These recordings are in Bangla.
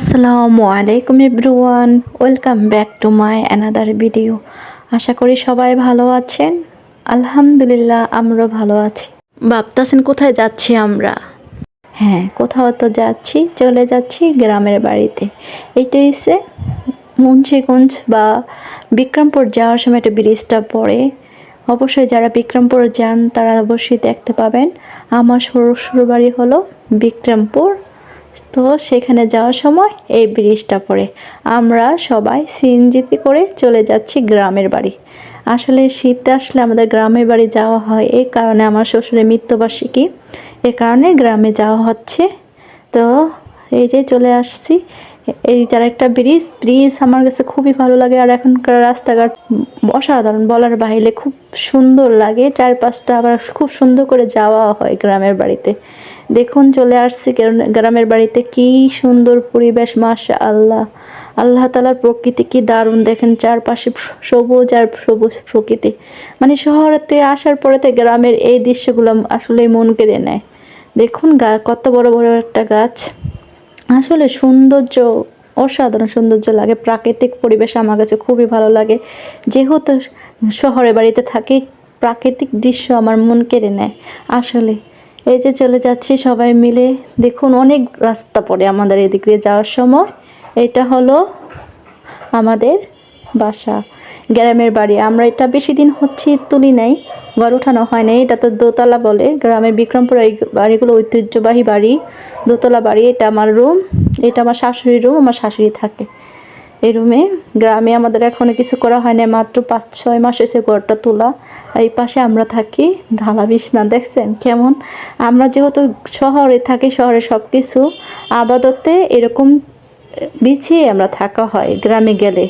আসসালামু আলাইকুম everyone, welcome back to my another video. আশা করি সবাই ভালো আছেন। আলহামদুলিল্লাহ, আমরাও ভালো আছি। ভাবতাছেন কোথায় যাচ্ছি আমরা? হ্যাঁ কোথাও তো যাচ্ছি, চলে যাচ্ছি গ্রামের বাড়িতে। এইটা হচ্ছে মুন্সিগঞ্জ বা বিক্রমপুর যাওয়ার সময় একটা ব্রিজটা পড়ে। অবশ্যই যারা বিক্রমপুর যান, তারা অবশ্যই দেখতে পাবেন। আমার শ্বশুর বাড়ি হলো বিক্রমপুর। তো সেখানে যাওয়ার সময় এই ব্রিজটা পড়ে। আমরা সবাই সিএনজিতে করে চলে যাচ্ছি গ্রামের বাড়ি। আসলে শীত আসলে আমাদের গ্রামের বাড়ি যাওয়া হয় এই কারণে আমার শ্বশুরের মৃত্যুবার্ষিকী। এ কারণে গ্রামে যাওয়া হচ্ছে। তো এই যে চলে আসছি। এই তার একটা ব্রিজ ব্রিজ আমার কাছে খুবই ভালো লাগে আর এখনকার রাস্তাঘাট অসাধারণ বলার বাইরে খুব সুন্দর লাগে। চারপাশটা আবার খুব সুন্দর করে যাওয়া হয় গ্রামের বাড়িতে। দেখুন চলে আসছি গ্রামের বাড়িতে কি সুন্দর পরিবেশ মাসা আল্লাহ আল্লাহ তালার প্রকৃতি কি দারুণ। দেখেন চারপাশে সবুজ আর সবুজ প্রকৃতি। মানে শহরেতে আসার পরেতে গ্রামের এই দৃশ্যগুলো আসলে মন কেড়ে নেয়। দেখুন গা, কত বড় বড় একটা গাছ। আসলে সৌন্দর্য, অসাধারণ সৌন্দর্য লাগে। প্রাকৃতিক পরিবেশ আমার কাছে খুবই ভালো লাগে। যেহেতু শহরে বাড়িতে থাকি, প্রাকৃতিক দৃশ্য আমার মন কেড়ে নেয়। আসলে এই যে চলে যাচ্ছি সবাই মিলে, দেখুন অনেক রাস্তা পড়ে আমাদের এদিক দিয়ে যাওয়ার সময়। এটা হলো আমাদের বাসা, গ্রামের বাড়ি। আমরা এটা বেশি দিন হচ্ছে তুলি নাই, ঘর উঠানো হয় নাই। এটা তো দোতলা বলে, গ্রামের বিক্রমপুর এই বাড়িগুলো ঐতিহ্যবাহী বাড়ি। দোতলা বাড়ি, এটা আমার রুম এটা আমার শাশুড়ির রুম আমার শাশুড়ি থাকে এই রুমে গ্রামে আমাদের এখনও কিছু করা হয় না মাত্র পাঁচ, ছয় মাস এসে ঘরটা তোলা। এই পাশে আমরা থাকি, ঢালা বিছনা, দেখছেন? কেমন? আমরা যেহেতু শহরে থাকি, শহরে সব কিছু আবাদতে এরকম বিছিয়ে আমরা থাকা হয়, গ্রামে গেলে।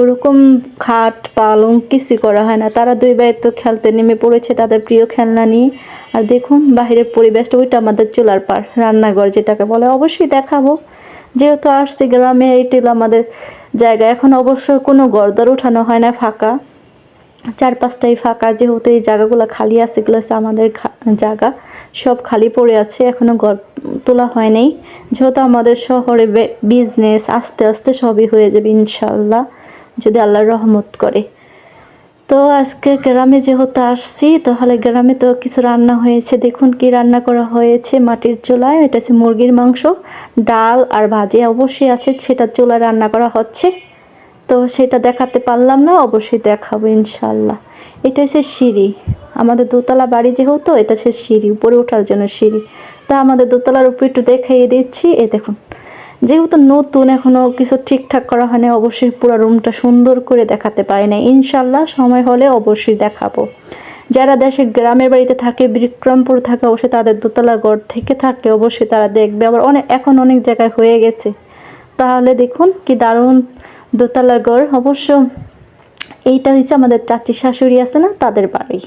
ওরকম খাট, পালং কিছু করা হয় না। তারা দুই ভাই তো খেলতে নেমে পড়েছে তাদের প্রিয় খেলনা নিয়ে। আর দেখুন, বাইরের পরিবেশটা ওইটা আমাদের চুলার পার রান্নাঘর যেটাকে বলে, অবশ্যই দেখাবো। যেহেতু আসছে গ্রামে, এইটি হলো আমাদের জায়গা। এখন অবশ্য কোনো গরদর উঠানো হয় না, ফাঁকা। চার পাঁচটাই ফাঁকা, যেহেতু এই জায়গাগুলো খালি আছে, এগুলো হচ্ছে আমাদের জায়গা। সব খালি পড়ে আছে এখনও ঘর তোলা হয় নাই। যেহেতু আমাদের শহরে বিজনেস আস্তে আস্তে সবই হয়ে যাবে ইনশাল্লাহ যদি আল্লাহ রহমত করে। তো আজকে গ্রামে যেহেতু আসছি, তাহলে গ্রামে তো কিছু রান্না হয়েছে। দেখুন কি রান্না করা হয়েছে মাটির চুলায়, এটা হচ্ছে মুরগির মাংস, ডাল আর ভাজি অবশ্যই আছে সেটা চুলায় রান্না করা হচ্ছে। তো সেটা দেখাতে পারলাম না, অবশ্যই দেখাবো ইনশাল্লাহ এটা হচ্ছে সিঁড়ি। আমাদের দোতলা বাড়ি যেহেতু, এটা হচ্ছে সিঁড়ি, উপরে ওঠার জন্য সিঁড়ি। তা আমাদের দোতলার উপরে একটু দেখাইয়ে দিচ্ছি। এ দেখুন, যেহেতু নতুন এখনও কিছু ঠিকঠাক করা হয়নি, অবশ্যই পুরো রুমটা সুন্দর করে দেখাতে পারি না ইনশাল্লাহ সময় হলে অবশ্যই দেখাবো। যারা দেশে গ্রামের বাড়িতে থাকে, বিক্রমপুর থাকে, অবশ্যই তাদের দোতলা ঘর থেকে থাকে, অবশ্যই তারা দেখবে। আবার অনেক, এখন অনেক জায়গায় হয়ে গেছে। তাহলে দেখুন কি দারুণ দোতলা ঘর। অবশ্য এইটা হচ্ছে আমাদের চাচি শাশুড়ি আছে না, তাদের বাড়ি।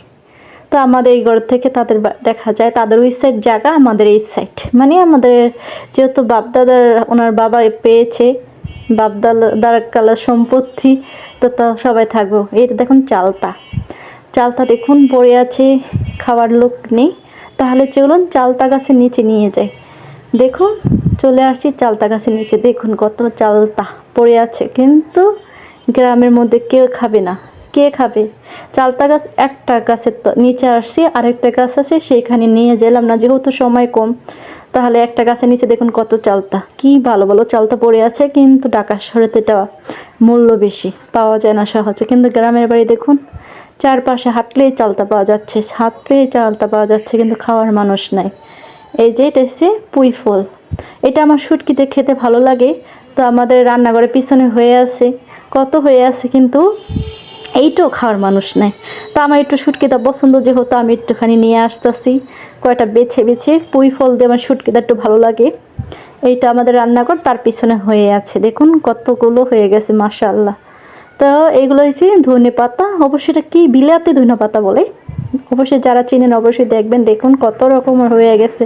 তো আমাদের এই ঘর থেকে তাদের দেখা যায়, তাদের ওই সাইড জায়গা, আমাদের এই সাইড মানে আমাদের যেহেতু বাপদাদার, ওনার বাবা পেয়েছে, বাপদাদার কালার সম্পত্তি, তো তা সবাই থাকব। এই দেখুন চালতা। চালতা দেখুন, পড়ে আছে, খাওয়ার লোক নেই। তাহলে চলুন চালতা গাছের নিচে নিয়ে যাই। দেখুন, চলে আসছি চালতা গাছের নিচে। দেখুন কত চালতা পড়ে আছে। কিন্তু গ্রামের মধ্যে কেউ খাবে না। কে খাবে? চালতা গাছ একটা গাছের তো নিচে আসছি, আরেকটা গাছ আছে, সেইখানে নিয়ে গেলাম না, যেহেতু সময় কম। তাহলে একটা গাছের নিচে দেখুন কত চালতা। কি ভালো ভালো চালতা পড়ে আছে, কিন্তু ঢাকা শহরেতে এটা মূল্য বেশি, পাওয়া যায় না সহজে। কিন্তু গ্রামের বাড়ি দেখুন, চারপাশে হাঁটলেই চালতা পাওয়া যাচ্ছে, হাঁটলেই চালতা পাওয়া যাচ্ছে, কিন্তু খাওয়ার মানুষ নাই। এই যে এটা হচ্ছে পুঁই ফল। এটা আমার শুটকিতে খেতে ভালো লাগে, তো আমাদের রান্নাঘরের পিছনে হয়ে আছে। কত হয়ে আছে কিন্তু এইটাও খাওয়ার মানুষ নাই। তো আমার একটু শুটকিটা পছন্দ যেহেতু আমি একটুখানি নিয়ে আসতেছি, কয়টা বেছে বেছে পুঁই ফল দিয়ে আমার শুটকিটা একটু ভালো লাগে। এইটা আমাদের রান্নাঘর, তার পিছনে হয়ে আছে, দেখুন কতগুলো হয়ে গেছে মাশাল্লাহ তো এগুলো হচ্ছে ধনে পাতা অবশ্যই এটা কী বিলাতে ধনে পাতা বলে? অবশ্যই যারা চিনেন অবশ্যই দেখবেন, দেখুন কত রকমের হয়ে গেছে।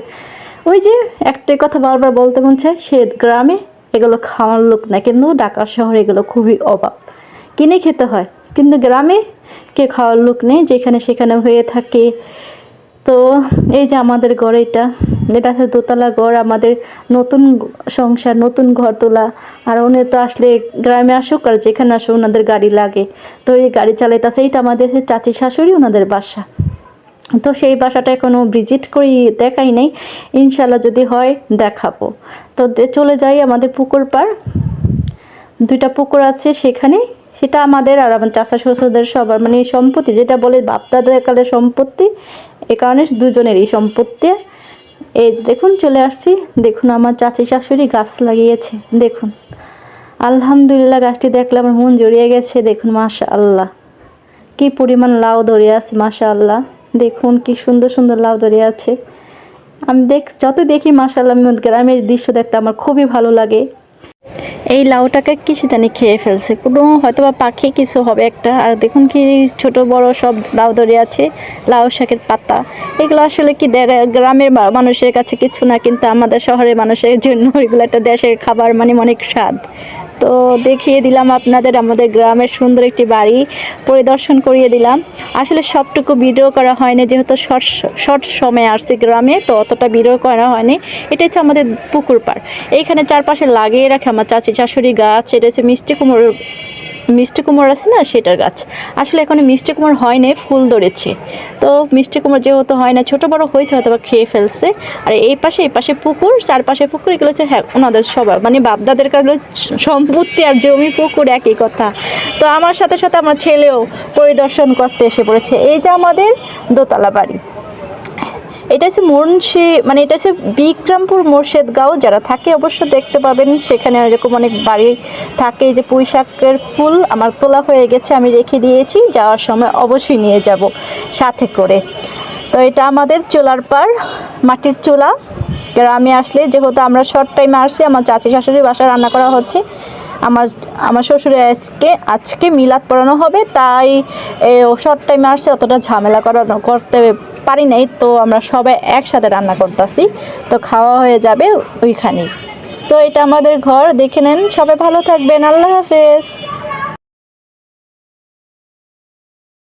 ওই যে একটাই কথা বারবার বলতে মন চায় সে গ্রামে এগুলো খাওয়ার লোক না, কিন্তু ঢাকা শহরে এগুলো খুবই অভাব। কিনে খেতে হয়। কিন্তু গ্রামে কে খাওয়ার লোক নেই, যেখানে সেখানে হয়ে থাকে। তো এই যে আমাদের ঘর এটা এটা হচ্ছে দোতলা ঘর, আমাদের নতুন সংসার, নতুন ঘর তোলা। আর উনি তো আসলে গ্রামে আসুক আর যেখানে আসুক ওনাদের গাড়ি লাগে। তো এই গাড়ি চালাইতেছে, এইটা আমাদের চাচি শাশুড়ি, ওনাদের বাসা। তো সেই বাসাটা এখনও ভিজিট করি, দেখাই নাই। ইনশাল্লাহ যদি হয়, দেখাবো। তো চলে যাই আমাদের পুকুর পাড়। দুইটা পুকুর আছে সেখানে। সেটা আমাদের আর আমার চাচা শ্বশুরদের সবার মানে সম্পত্তি, যেটা বলে বাপদাদের কালের সম্পত্তি, এ কারণে দুজনেরই সম্পত্তি। এই দেখুন, চলে আসছি। দেখুন, আমার চাচি শাশুড়ি গাছ লাগিয়েছে। দেখুন, আলহামদুলিল্লাহ গাছটি দেখলে আমার মন জড়িয়ে গেছে। দেখুন মাশা আল্লাহ কি পরিমাণ লাউ ধরে আছে মাশা আল্লাহ দেখুন, কি সুন্দর সুন্দর লাউ ধরে আছে। আমি দেখ, যত দেখি মাশাল্লাহ গ্রামের দৃশ্য দেখতে আমার খুবই ভালো লাগে। এই লাউটাকে কিছু জানি খেয়ে ফেলছে। কোনো হয়তো বা পাখি কিছু হবে একটা। আর দেখুন কি ছোট, বড় সব লাউ ধরে আছে। লাউ শাকের পাতা। এগুলো আসলে কি গ্রামের মানুষের কাছে কিছু না, কিন্তু আমাদের শহরের মানুষের জন্য এগুলো একটা দেশের খাবার মানে অনেক স্বাদ। তো দেখিয়ে দিলাম আপনাদের আমাদের গ্রামের সুন্দর একটি বাড়ি, পরিদর্শন করিয়ে দিলাম। আসলে সবটুকু ভিডিও করা হয়নি, যেহেতু শর্ট শর্ট সময় আসছে গ্রামে, তো অতটা ভিডিও করা হয়নি। এটা হচ্ছে আমাদের পুকুর পাড়। এইখানে চারপাশে লাগিয়ে রাখে আমার চাচি শাশুড়ি গাছ, এটা হচ্ছে মিষ্টি কুমড়োর মিষ্টি কুমড়ো আছে না, সেটার গাছ। আসলে এখন মিষ্টি কুমড়ো হয় না ফুল ধরেছে। তো মিষ্টি কুমড়ো যেহেতু হয় না, ছোটো বড় হয়েছে হয়তো বা খেয়ে ফেলছে। আর এই পাশে এই পাশে পুকুর, চারপাশে পুকুর, এগুলো হচ্ছে হ্যাঁ ওনাদের সবার মানে বাপদাদের কাছে সম্পত্তি আর জমি, পুকুর একই কথা। তো আমার সাথে সাথে আমার ছেলেও পরিদর্শন করতে এসে পড়েছে। এই যে আমাদের দোতলা বাড়ি। এটা হচ্ছে মুন্সি মানে এটা হচ্ছে বিক্রমপুর মুর্শেদগাঁও যারা থাকে অবশ্য দেখতে পাবেন। সেখানে এরকম অনেক বাড়ি থাকে যে পুঁই শাকের ফুল আমার তোলা হয়ে গেছে, আমি রেখে দিয়েছি, যাওয়ার সময় অবশ্যই নিয়ে যাব সাথে করে। তো এটা আমাদের চুলার পার মাটির চুলা। গ্রামে আসলে যেহেতু আমরা শর্ট টাইমে আসছি, আমার চাচি শাশুড়ি বাসায় রান্না করা হচ্ছে। আমার আমার শ্বশুরের আজকে আজকে মিলাদ পড়ানো হবে, তাই শর্ট টাইমে আসছে, অতটা ঝামেলা করানো করতে পারি নাই, তো আমরা সবাই একসাথে রান্না করতেছি, তো খাওয়া হয়ে যাবে ওইখানেই। তো এটা আমাদের ঘর, দেখে নেন সবাই ভালো থাকবেন, আল্লাহ হাফেজ।